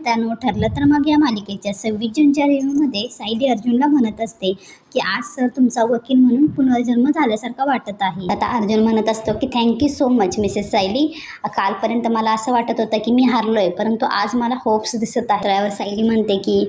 मित्रांनो ठरलं. तर मग या मालिकेच्या सव्वीस जूनच्या रिव्ह्यूमध्ये सायली अर्जुनला म्हणत असते की आज सर तुमचा वकील म्हणून पुनर्जन्म झाल्यासारखा वाटत आहे. आता अर्जुन म्हणत असतो की thank you so much Mrs Sayali कालपर्यंत मला असं वाटत होतं की मी हारलोय परंतु आज मला होप्स दिसत आहे त्यावर सायली म्हणते की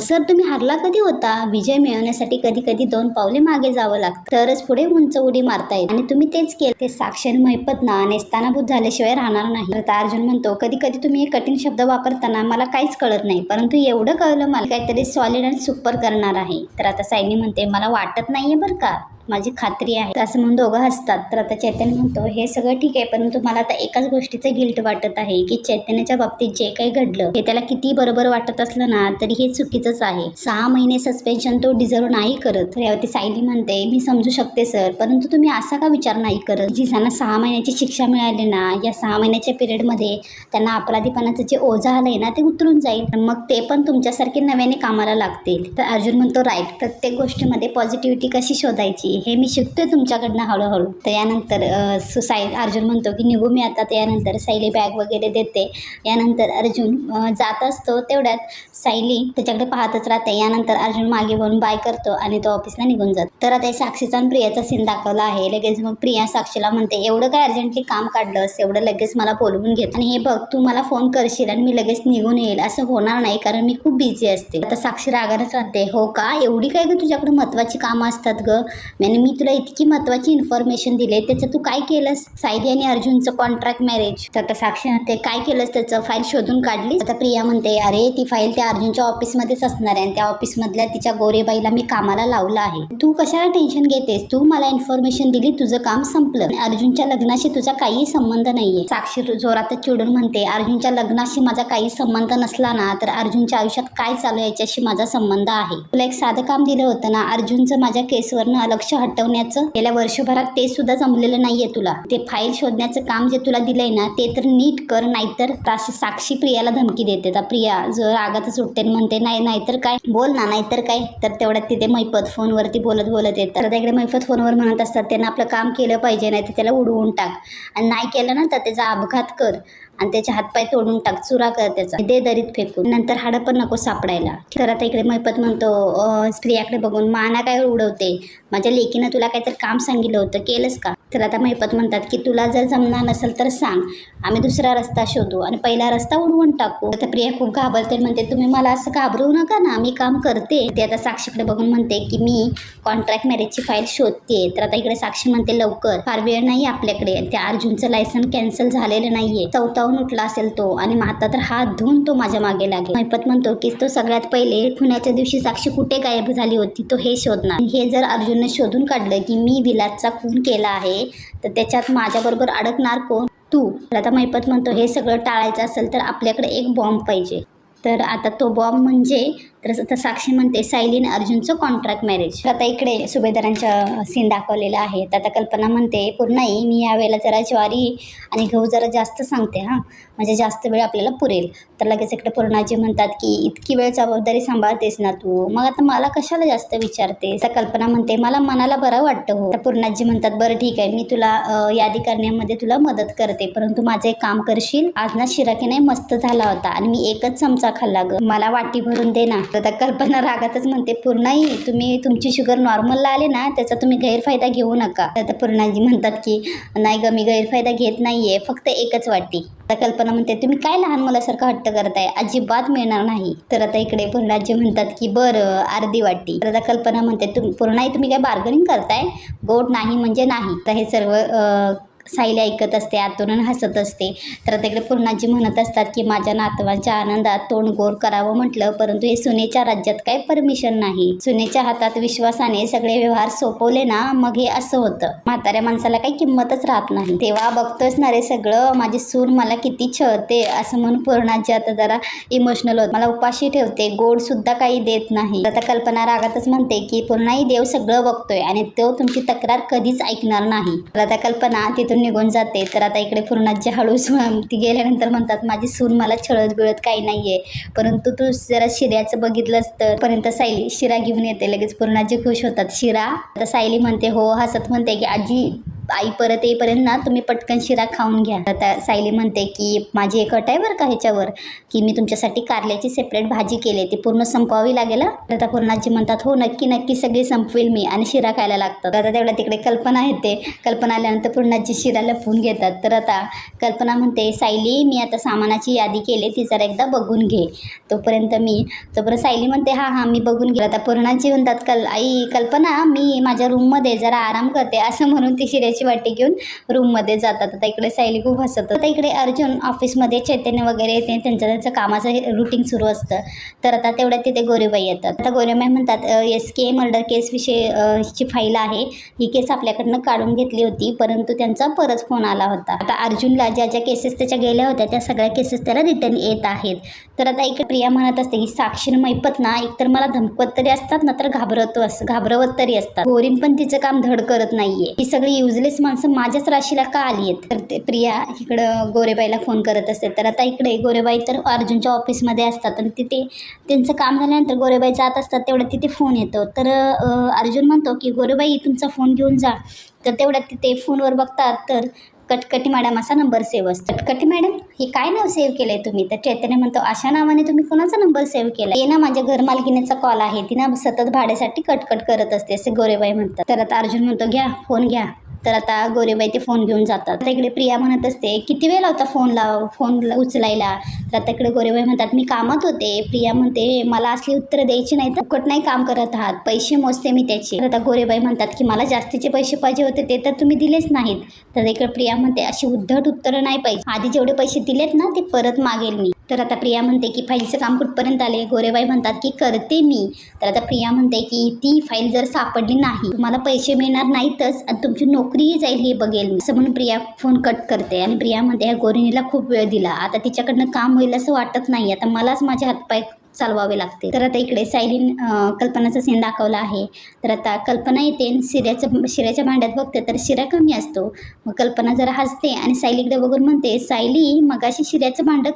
सर तुम्ही हारला कधी होता? विजय मिळवण्यासाठी कधी कधी दोन पावले मागे जावं लागतं. तरच पुढे उंच उडी मारता येईल आणि तुम्ही तेच केलं. ते साक्षर मैपतना ना नेस्तानाभूत झाल्याशिवाय राहणार नाही. तर आता अर्जुन म्हणतो कधी कधी तुम्ही हे कठीण शब्द वापरताना मला काहीच कळत नाही परंतु एवढं कळलं मला काहीतरी सॉलिड आणि सुपर करणार आहे. तर आता सायली म्हणते मला वाटत नाही आहे बरं का. माझी खात्री आहे. असं म्हणून दोघं हसतात. तर आता चैतन्य म्हणतो हे सगळं ठीक आहे परंतु मला आता एकाच गोष्टीचं गिल्ट वाटत आहे की चैतन्याच्या बाबतीत जे काही घडलं हे त्याला किती बरोबर वाटत असलं ना तरी हे चुकीचंच आहे. सहा महिने सस्पेन्शन तो डिझर्व नाही करत. तर यावरती सायली म्हणते मी समजू शकते सर परंतु तुम्ही असा का विचार नाही करत? जी सहा महिन्याची शिक्षा मिळाली ना या सहा महिन्याच्या पिरियडमध्ये त्यांना अपराधीपणाचं जे ओझं आलंय ना ते उतरून जाईल. मग ते पण तुमच्यासारखे नव्याने कामाला लागतील. तर अर्जुन म्हणतो राईट. प्रत्येक गोष्टीमध्ये पॉझिटिव्हिटी कशी शोधायची? हे मी शिकतोय तुमच्याकडनं हळूहळू. तर यानंतर अ, साई अर्जुन म्हणतो की निघू मी आता तर यानंतर सायली बॅग वगैरे देते. यानंतर अर्जुन जात असतो तेवढ्यात. सायली त्याच्याकडे पाहतच राहते. यानंतर अर्जुन मागे वळून बाय करतो आणि तो ऑफिसला निघून जातो. तर आता साक्षीचा आणि प्रियाचा सीन दाखवला आहे. लगेच मग प्रिया साक्षीला म्हणते एवढं काय अर्जंटली काम काढलंस? एवढं लगेच मला बोलवून घेत आणि हे बघ तू मला फोन करशील आणि मी लगेच निघून येईल. असं होणार नाही कारण मी खूप बिझी असते. आता साक्षी रागानच राहते हो का? एवढी काय ग तुझ्याकडे महत्वाची कामं असतात ग? आणि मी तुला इतकी महत्वाची इन्फॉर्मेशन दिली त्याचं तू काय केलंस? सायली आणि अर्जुनचं कॉन्ट्रॅक्ट मॅरेज तर आता साक्षी म्हणते काय केलंस त्याचं? फाईल शोधून काढली आता प्रिया म्हणते अरे ती फाईल त्या अर्जुनच्या ऑफिसमध्येच असणार आहे आणि त्या ऑफिसमधल्या तिच्या गोरेबाईला मी कामाला लावलं आहे. तू कशाला टेन्शन घेतेस? तू मला इन्फॉर्मेशन दिली तुझं काम संपलं. अर्जुनच्या लग्नाशी तुझा काही संबंध नाहीये. साक्षी जोरात चिडून म्हणते अर्जुनच्या लग्नाशी माझा काही संबंध नसला ना तर अर्जुनच्या आयुष्यात काय चालू आहे याच्याशी माझा संबंध आहे? तुला एक साधं काम दिलं होतं ना अर्जुनचं माझ्या केसवरनं लक्ष हटवण्याचं गेल्या वर्षभरात ते सुद्धा जमलेलं नाहीये तुला. ते फाईल शोधण्याचं काम जे तुला दिलंय ना ते तर नीट कर नाहीतर अशी साक्षी प्रियाला धमकी देते. तर प्रिया जो रागातच उठते म्हणते नाही नाहीतर काय? बोल ना नाहीतर काय? तर तेवढ्यात तिथे मैपत फोनवरती बोलत बोलत येत. तर इकडे मैपत फोनवर म्हणत असतात त्यांना आपलं काम केलं पाहिजे नाही तर त्याला उडवून टाक. आणि नाही केलं ना तर त्याचा अपघात कर. आणि त्याचे हातपाय तोडून टाक चुरा कर त्याचा. दे दरीत फेकून. नंतर हाडं पण नको सापडायला. तर आता इकडे मैपत म्हणतो स्त्रियाकडे बघून माना काय उडवते. माझ्या लेकीनं तुला काहीतरी काम सांगितलं होतं केलंस का? तर आता महिपत म्हणतात की तुला जर जमणार नसेल तर सांग. आम्ही दुसरा रस्ता शोधू आणि पहिला रस्ता उडवून टाकू. तर प्रिया खूप घाबरते म्हणते तुम्ही मला असं घाबरवू नका ना. मी काम करते. ते आता साक्षीकडे बघून म्हणते की मी कॉन्ट्रॅक्ट मॅरेजची फाईल शोधते. तर आता इकडे साक्षी म्हणते लवकर. फार वेळ नाही आपल्याकडे. त्या अर्जुनचं लायसन कॅन्सल झालेलं नाहीये. चौथाहून उठला असेल तो आणि मग आता तर हात धुवून तो माझ्या मागे लागेल. महिपत म्हणतो की तो सगळ्यात पहिले खुण्याच्या दिवशी साक्षी कुठे गायब झाली होती? तो हे शोधणार हे जर अर्जुनने शोधून काढलं की मी विलासचा खून केला आहे. तर त्याच्यात माझ्याबरोबर अडकणार कोण? तू. आता मैपत म्हणतो हे सगळं टाळायचं असेल तर आपल्याकडे एक बॉम्ब पाहिजे. तर आता तो बॉम्ब म्हणजे तर आता साक्षी म्हणते सायलीन अर्जुनचं कॉन्ट्रॅक्ट मॅरेज आता इकडे सुभेदारांच्या सीन दाखवलेला आहे. तर आता कल्पना म्हणते पूर्णाई मी यावेळेला जरा ज्वारी आणि गहू जरा जास्त सांगते हां. म्हणजे जास्त वेळ आपल्याला पुरेल. तर लगेच इकडे पूर्णाजी म्हणतात की इतकी वेळ जबाबदारी सांभाळतेस ना तू. मग आता मला कशाला जास्त विचारतेस? तर कल्पना म्हणते मला मनाला बरं वाटतं हो. तर पूर्णाजी म्हणतात बरं ठीक आहे. मी तुला यादी करण्यामध्ये तुला मदत करते. परंतु माझं एक काम करशील? आज ना शिरा की नाही मस्त झाला होता आणि मी एकच चमचा खाल्ला ग. मला वाटी भरून दे ना. आता कल्पना रागातच म्हणते पूर्णाई तुम्ही तुमची शुगर नॉर्मलला आले ना त्याचा तुम्ही गैरफायदा घेऊ नका. तर आता पूर्णाजी म्हणतात की नाही ग मी गैरफायदा घेत नाहीये फक्त एकच वाटी. आता कल्पना म्हणते तुम्ही काय लहान मुलासारखं हट्ट करताय? अजिबात मिळणार नाही. तर आता इकडे पूर्णाजी म्हणतात की बरं अर्धी वाटी. तर आता कल्पना म्हणते तुम पूर्णाई तुम्ही काय बार्गनिंग करताय? गोड नाही म्हणजे नाही. तर हे सर्व साईले ऐकत असते आतून हसत असते. तर तिकडे पूर्णाजी म्हणत असतात की माझ्या नातवांच्या आनंदात तोंड गोर करावं म्हटलं परंतु हे सुनेच्या राज्यात काय परमिशन नाही. सुनेच्या हातात विश्वासाने सगळे व्यवहार सोपवले ना मग हे असं होतं. म्हाताऱ्या माणसाला काही किंमतच राहत नाही. तेव्हा बघतोच ना रे सगळं माझी सूर मला किती छळते असं म्हणून पूर्णाजी आता जरा इमोशनल होत. मला उपाशी ठेवते गोड सुद्धा काही देत नाही. आता कल्पना रागातच म्हणते की पूर्णाही देव सगळं बघतोय आणि तो तुमची तक्रार कधीच ऐकणार नाही. आता कल्पना तिथून निघून जाते. तर आता इकडे पूर्णाजी हळूच ती गेल्यानंतर म्हणतात माझी सून मला छळत बिळत काही नाहीये. परंतु तू जरा शिऱ्याचं बघितलंस तर पर्यंत सायली शिरा घेऊन येते. लगेच पूर्णाजी खुश होतात शिरा? आता सायली म्हणते हो हसत म्हणते की आजी आई परत येईपर्यंत ना तुम्ही पटकन शिरा खाऊन घ्या. आता सायली म्हणते की माझी एक अट आहे बरं का ह्याच्यावर की मी तुमच्यासाठी कारल्याची सेपरेट भाजी केली ती पूर्ण संपवावी लागेल तर आता पूर्णाजी म्हणतात हो नक्की नक्की सगळी संपवेल मी आणि शिरा खायला लागतात. आता तेवढ्या तिकडे कल्पना येते कल्पना आल्यानंतर पूर्णाजी शिरा लपवून घेतात. तर आता कल्पना म्हणते सायली मी आता सामानाची यादी केली ती जरा एकदा बघून घे. तोपर्यंत मी तोपर्यंत सायली म्हणते हां हां मी बघून घे आता पूर्णाजी म्हणतात कल आई कल्पना मी माझ्या रूममध्ये जरा आराम करते असं म्हणून ती शिऱ्याची वाटी घेऊन रूममध्ये जातात. आता इकडे सायली खूप हसत आता इकडे अर्जुन ऑफिसमध्ये चैतन्य वगैरे येते. त्यांचं त्यांचं कामाचं रुटीन सुरू असतं. तर आता तेवढ्या तिथे गोरेबाई येतात. आता गोरेबाई म्हणतात एस के मर्डर केस विषयी ची फाईल आहे. ही केस आपल्याकडनं काढून घेतली होती. परंतु त्यांचा परत फोन आला होता. आता अर्जुनला ज्या ज्या केसेस त्याच्या गेल्या होत्या त्या सगळ्या केसेस त्याला रिटर्न येत आहेत. तर आता इकडे प्रिया म्हणत असते की साक्षीनं मैपत ना एकतर मला धमकवत तरी असतात ना तर घाबरत अस घाबरवत तरी असतात. गोरीन पण तिचं काम धड करत नाहीये. ही सगळी युजलेस माणसं माझ्याच राशीला का आली आहेत? तर ते प्रिया इकडं गोरेबाईला फोन करत असते. तर आता इकडे गोरेबाई तर अर्जुनच्या ऑफिसमध्ये असतात आणि तिथे त्यांचं काम झाल्यानंतर गोरेबाई जात असतात तेवढ्यात तिथे फोन येतो. तर अर्जुन म्हणतो की गोरेबाई तुमचा फोन घेऊन जा. तर तेवढ्यात तिथे फोनवर बघतात तर कटकटी मॅडम असा नंबर सेव्ह असतो. कटकटी मॅडम हे काय नाव सेव्ह केलंय तुम्ही? तर चैतन्य म्हणतो अशा नावाने तुम्ही कोणाचा नंबर सेव्ह केला ये ना माझ्या घर कॉल आहे. ती ना सतत भाड्यासाठी कटकट करत असते असे गोरेबाई म्हणतात. तर आता अर्जुन म्हणतो घ्या फोन घ्या. तर आता गोरेबाई ते फोन घेऊन जातात. आता इकडे प्रिया म्हणत असते किती वेळ लावता फोन लाव फोन उचलायला? तर आता इकडे गोरेबाई म्हणतात मी कामात होते. प्रिया म्हणते मला असली उत्तरं द्यायची नाही तर फुकट नाही काम करत आहात पैसे मोजते मी त्याचे. तर आता गोरेबाई म्हणतात की मला जास्तीचे पैसे पाहिजे होते ते तर तुम्ही दिलेच नाहीत. तर इकडे प्रिया म्हणते अशी उद्धट उत्तरं नाही पाहिजे. आधी जेवढे पैसे दिलेत ना ते परत मागेल मी. तर आता प्रिया म्हणते की फाईलचं काम कुठपर्यंत आले गोरेबाई म्हणतात की करते मी. तर आता प्रिया म्हणते की ती फाईल जर सापडली नाही तुम्हाला पैसे मिळणार नाहीतच आणि तुमची नोकरीही जाईल हे बघेल मी. असं म्हणून प्रिया फोन कट करते आणि प्रिया म्हणते ह्या गोरिणीला खूप वेळ दिला. आता तिच्याकडनं काम होईल असं वाटत नाही. आता मलाच माझे हातपाय चालवावे लागते. तर आता इकडे सायलीन कल्पनाचा सीन दाखवला आहे. तर आता कल्पना येते आणि शिऱ्याचं शिऱ्याच्या भांड्यात बघते तर शिरा कमी असतो. मग कल्पना जरा हसते आणि सायलीकडे बघून म्हणते सायली मगाशी शिऱ्याचं भांडं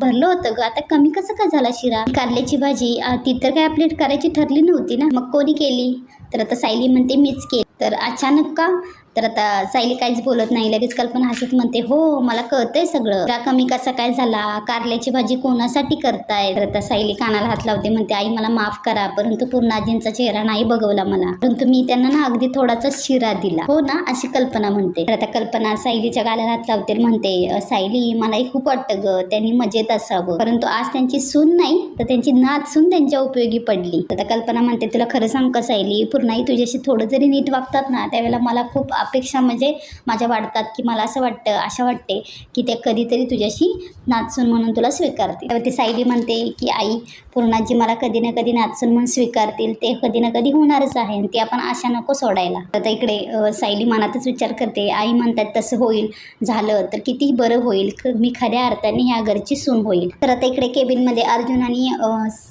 भरलं होतं ग. आता कमी कसं का झाला शिरा? कारल्याची भाजी ती तर काय आपली करायची ठरली नव्हती ना? मग कोणी केली? तर आता सायली म्हणते मीच केली. तर अचानक का? तर आता सायली काहीच बोलत नाही लगेच कल्पना हसत म्हणते हो मला कळतंय सगळं. का कमी कसा काय झाला? कारल्याची भाजी कोणासाठी करताय? तर आता सायली कानाला हात लावते म्हणते आई मला माफ करा परंतु पूर्णाजींचा चेहरा नाही बघवला मला. परंतु मी त्यांना ना अगदी थोडासा शिरा दिला. हो ना? अशी कल्पना म्हणते. तर आता कल्पना सायलीच्या गाल्याला हात लावते म्हणते सायली मलाही खूप वाटतं ग त्यांनी मजेत असावं. परंतु आज त्यांची सून नाही तर त्यांची नात सून त्यांच्या उपयोगी पडली. तर आता कल्पना म्हणते तुला खरं सांग का सायली? पूर्णाई तुझ्याशी थोडं जरी नीट वागतात ना त्यावेळेला मला खूप अपेक्षा म्हणजे माझ्या वाढतात की मला असं वाटतं आशा वाटते की ते कधीतरी तुझ्याशी नाचून म्हणून तुला स्वीकारतील. तेव्हा ती सायली म्हणते की आई पूर्णाजी मला कधी ना कधी नाचून म्हणून स्वीकारतील. ते कधी ना कधी होणारच आहे आणि आपण आशा नको सोडायला. तर इकडे सायली मनातच विचार करते आई म्हणतात तसं होईल झालं तर किती बरं होईल क- मी खऱ्या अर्थाने ह्या घरची सून होईल. तर आता इकडे केबिनमध्ये अर्जुन आणि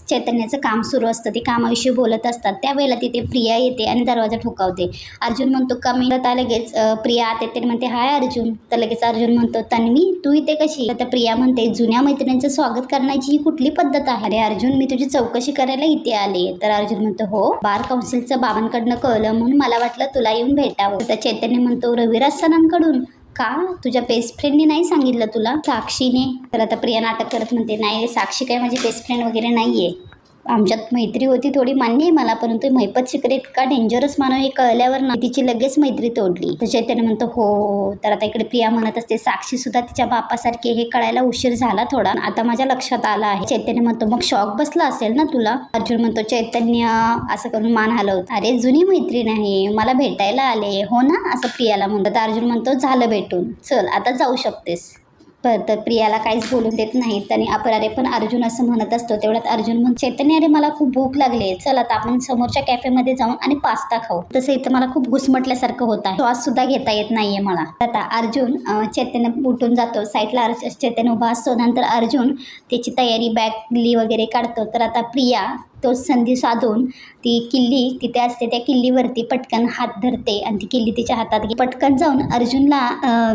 चैतन्याचं काम सुरू असतं. ते कामाविषयी बोलत असतात. त्यावेळेला तिथे प्रिया येते आणि दरवाजा ठोकावते. अर्जुन म्हणतो का मी आता लगेच प्रिया आत येते म्हणते हाय अर्जुन. तर लगेच अर्जुन म्हणतो तन्वी तू इथे कशी तर प्रिया म्हणते जुन्या मैत्रिणींचं स्वागत करण्याची ही कुठली पद्धत आहे? अरे अर्जुन मी तुझी चौकशी करायला इथे आले तर अर्जुन म्हणतो हो. बार काउन्सिलचं बाबांकडनं कळलं म्हणून मला वाटलं तुला येऊन भेटावं. तर चैतन्य म्हणतो रविराज सरांकडून. का? तुझ्या बेस्ट फ्रेंडने नाही सांगितलं तुला? साक्षीने. तर आता प्रिया नाटक करत म्हणते नाही साक्षी काय माझी बेस्ट फ्रेंड वगैरे नाही आहे आमच्यात मैत्री होती थोडी मान्य आहे मला परंतु मैपत शिकरे इतका डेंजरस मानव हे कळल्यावर ना तिची लगेच मैत्री तोडली. तर चैतन्य म्हणतो हो हो, हो. तर आता इकडे प्रिया म्हणत असते साक्षी सुद्धा तिच्या बापासारखी हे कळायला उशीर झाला थोडा. आता माझ्या लक्षात आला आहे. चैतन्य म्हणतो मग शॉक बसला असेल ना तुला? अर्जुन म्हणतो चैतन्य असं करून मान हलवत. अरे जुनी मैत्रीण आहे मला भेटायला आले. हो ना? असं प्रियाला म्हणतात तर अर्जुन म्हणतो झालं भेटून. चल आता जाऊ शकतेस. तर प्रियाला काहीच बोलून देत नाहीत आणि अपरारे पण अर्जुन असं म्हणत असतो. तेवढ्यात अर्जुन म्हणतो चैतन्य अरे मला खूप भूक लागली. आहे चल आता आपण समोरच्या कॅफेमध्ये जाऊन आणि पास्ता खाऊ. तसं इथं मला खूप घुसमटल्यासारखं होत आहे. श्वास सुद्धा घेता येत नाहीये मला. आता अर्जुन चैतन्य उठून जातो. साईडला चैतन्य उभा असतो. नंतर अर्जुन त्याची तयारी बॅगली वगैरे काढतो. तर आता प्रिया तोच संधी साधून ती किल्ली तिथे असते त्या किल्लीवरती पटकन हात धरते आणि ती किल्ली तिच्या हातात घे पटकन जाऊन अर्जुनला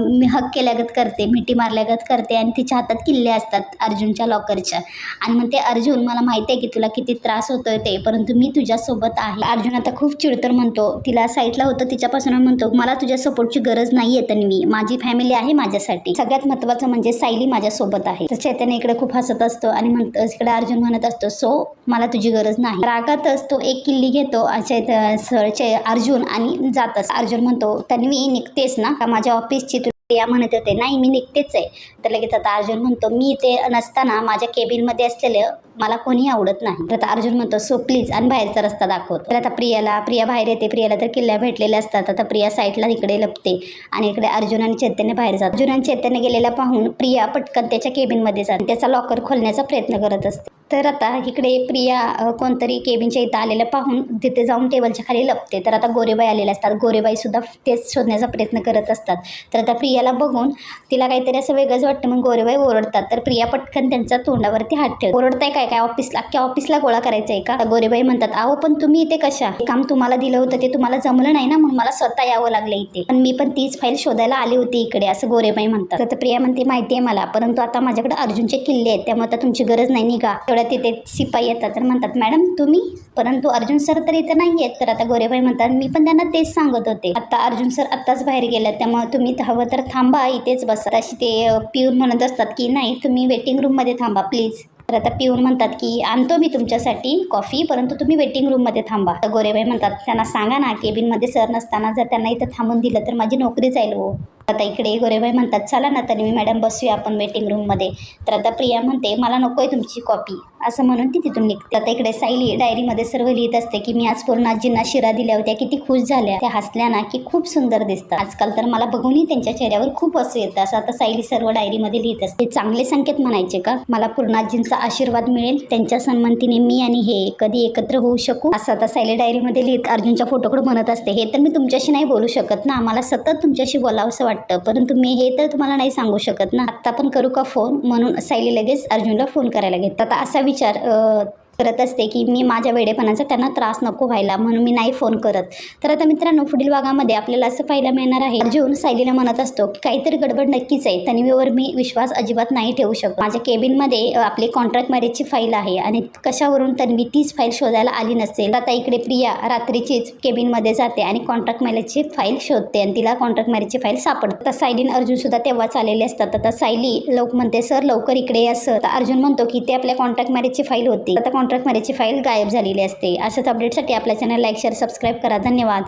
मी हक केल्यागत करते मिठी मारल्यागत करते आणि तिच्या हातात किल्ले असतात अर्जुनच्या लॉकरच्या आणि म्हणते अर्जुन मला माहिती आहे की तुला किती त्रास होतोय ते परंतु मी तुझ्यासोबत आहे. अर्जुन आता खूप चिडतर म्हणतो तिला साईडला होतं तिच्यापासून म्हणतो मला तुझ्या सपोर्टची गरज नाही आहे तन्वी. माझी फॅमिली आहे माझ्यासाठी. सगळ्यात महत्त्वाचं म्हणजे सायली माझ्यासोबत आहे. तर चैतन्य इकडे खूप हसत असतो आणि म्हणतो इकडे अर्जुन म्हणत असतो सो मला तुझी गरज नाही. रागातच तो एक किल्ली घेतो चैत सरचे अर्जुन आणि जातच अर्जुन म्हणतो तन्वी निघतेस ना? का माझ्या ऑफिसची तू प्रिया म्हणत होते? नाही मी निघतेच आहे. तर लगेच आता अर्जुन म्हणतो मी ते नसताना माझ्या केबिनमध्ये असलेलं मला कोणी आवडत नाही. तर आता अर्जुन म्हणतो सो प्लीज आणि बाहेरचा रस्ता दाखवतो. तर आता प्रियाला प्रिया बाहेर येते. प्रियाला तर किल्ल्या भेटलेल्या असतात. आता प्रिया साईडला इकडे लपते आणि इकडे अर्जुन आणि चैतन्य बाहेर जात अर्जुन आणि चैतन्य गेलेला पाहून प्रिया पटकन त्याच्या केबिनमध्ये जाते. त्याचा लॉकर खोलण्याचा प्रयत्न करत असते. तर आता इकडे प्रिया कोणतरी केबिनच्या इथं आलेलं पाहून तिथे जाऊन टेबलच्या खाली लपते. तर आता गोरेबाई आलेले असतात. गोरेबाईसुद्धा तेच शोधण्याचा प्रयत्न करत असतात. तर आता प्रियाला बघून तिला काहीतरी असं वेगळंच वाटतं. मग गोरेबाई ओरडतात. तर प्रिया पटकन त्यांच्या तोंडावरती हात ठेव ओरडताय काय? काय ऑफिसला अख्ख्या ऑफिसला गोळा करायचं आहे का गोरेबाई म्हणतात अहो पण तुम्ही इथे कशा? हे काम तुम्हाला दिलं होतं. ते तुम्हाला जमलं नाही ना? म्हणून मला स्वतः यावं लागलं इथे. पण मी पण तीच फाईल शोधायला आली होती इकडे असं गोरेबाई म्हणतात. तर प्रिया म्हणते माहिती आहे मला. परंतु आता माझ्याकडे अर्जुनचे किल्ले आहेत. त्यामुळे आता तुमची गरज नाही. निघा. तेवढ्या तिथे शिपाई येतात तर म्हणतात मॅडम तुम्ही? परंतु अर्जुन सर तर इथे नाही आहेत. तर आता गोरेबाई म्हणतात मी पण त्यांना तेच सांगत होते. आता अर्जुन सर आत्ताच बाहेर गेल्यात त्यामुळे तुम्ही हवं तर थांबा इथेच बसा. अशी ते पिऊन म्हणत असतात की नाही तुम्ही वेटिंग रूममध्ये थांबा प्लीज तर आता पिऊन म्हणतात की आणतो मी तुमच्यासाठी कॉफी परंतु तुम्ही वेटिंग रूममध्ये थांबा. तर गोरेबाई म्हणतात त्यांना सांगा ना केबिनमध्ये सर नसताना जर त्यांना इथं थांबून दिलं तर माझी नोकरी जाईल हो आता इकडे गोरेबाई म्हणतात चला ना तन्वी मॅडम बसूया आपण वेटिंग रूममध्ये तर आता प्रिया म्हणते मला नको आहे तुमची कॉपी असं म्हणून ती तिथून निघते. आता इकडे सायली डायरीमध्ये सर्व लिहित असते की मी आज पूर्णाजींना शिरा दिल्या होत्या किती खुश झाल्या. त्या हसल्या ना की खूप सुंदर दिसतात. आजकाल तर मला बघूनही त्यांच्या चेहऱ्यावर खूप असं येतं. असं आता सायली सर्व डायरीमध्ये लिहित असते. चांगले संकेत म्हणायचे का? मला पूर्णाजींचा आशीर्वाद मिळेल. त्यांच्या सन्मतीने मी आणि हे कधी एकत्र होऊ शकू? असं आता सायली डायरीमध्ये लिहित. अर्जुनच्या फोटोकडे म्हणत असते हे तर मी तुमच्याशी नाही बोलू शकत ना. मला सतत तुमच्याशी बोलावंसं वाटतं. वाटतं. परंतु मी हे तर तुम्हाला नाही सांगू शकत ना. आत्ता पण करू का फोन? म्हणून सायली लगेच अर्जुनला फोन करायला घेतात आता असा विचार करत असते की मी माझ्या वेडेपणाचा त्यांना त्रास नको व्हायला म्हणून मी नाही फोन करत. तर आता मित्रांनो पुढील भागामध्ये आपल्याला असं पाहायला मिळणार आहे. अर्जुन सायलीला म्हणत असतो की काहीतरी गडबड नक्कीच आहे. तन्वीवर मी विश्वास अजिबात नाही ठेवू शकत. माझ्या केबिनमध्ये आपली कॉन्ट्रॅक्ट मॅरेजची फाईल आहे आणि कशावरून तन्वी तीच फाईल शोधायला आली नसेल. आता इकडे प्रिया रात्रीचीच केबिनमध्ये जाते आणि कॉन्ट्रॅक्ट मॅरेजची फाईल शोधते आणि तिला कॉन्ट्रॅक्ट मॅरेजची फाईल सापडते. आता सायलीन अर्जुन सुद्धा तेव्हाच आलेले असतात. आता सायली लोक म्हणते सर लवकर इकडे या सर. अर्जुन म्हणतो की ते आपल्या कॉन्ट्रॅक्ट मॅरेजची फाईल होती. आता कॉन्ट्रॅक्ट मॅरेजची फाईल गायब झालेली असते. अशाच अपडेटसाठी आपल्या चॅनल लाईक शेअर सबस्क्राईब करा. धन्यवाद.